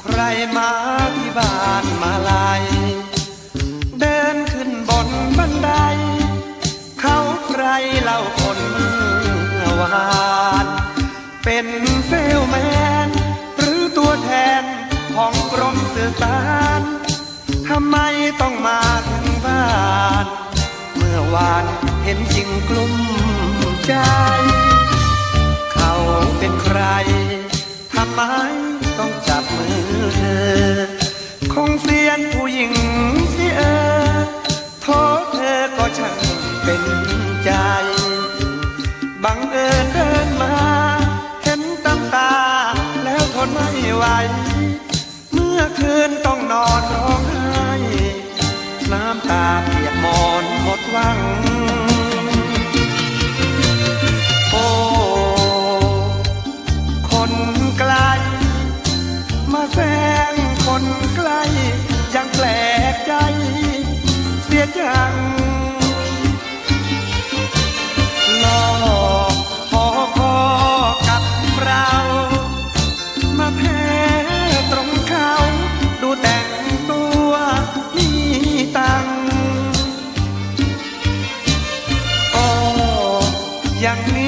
ใครมาที่บ้านมาลายเดินขึ้นบนบันได เขาใครเล่าคนเมื่อวานเป็นเซลแมน หรือตัวแทนของกรมสื่อสารทำไมต้องมาถึงบ้าน เมื่อวานเห็นจริงกลุ้มใจ เขาเป็นใคร ทำไมต้องจับมือเธอ คงเสียนผู้หญิงสิเออโทษเธอก็ช่างเป็นใจ บังเอิญเดินมา เห็นตั้งตาแล้วทนไม่ไหว มาแซงคนใกล้ยังแปลกใจ เสียจังหลอกพอพอกับเรา มาแพ้ตรงเขาดูแต่งตัวมีตังอ้อย่างนี้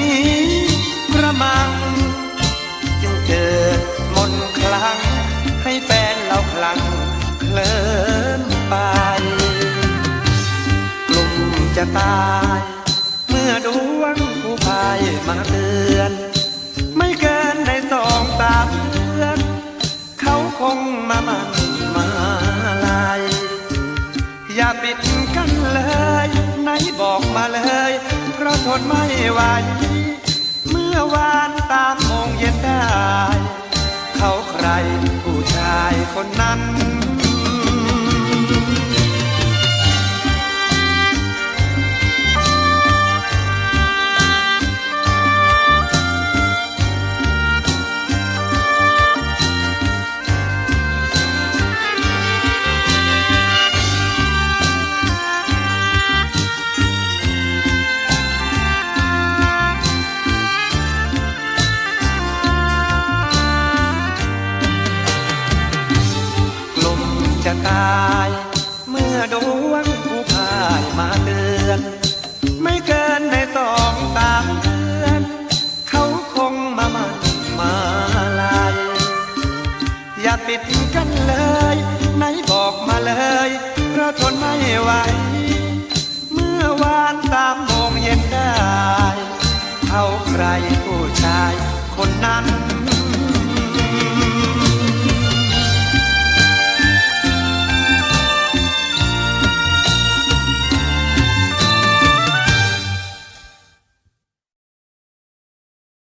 จะตาย เมื่อดวงผู้พายมาเตือน ไม่เกินในสองสามเดือน เขาคงมามันมาลายอย่าปิดกันเลยไหนบอกมาเลย เพราะทนไม่ไหวเมื่อวานตามโมงเย็นได้ เขาใครผู้ชายคนนั้น ปิดกันเลย ไหนบอกมาเลย เพราะทนไม่ไหว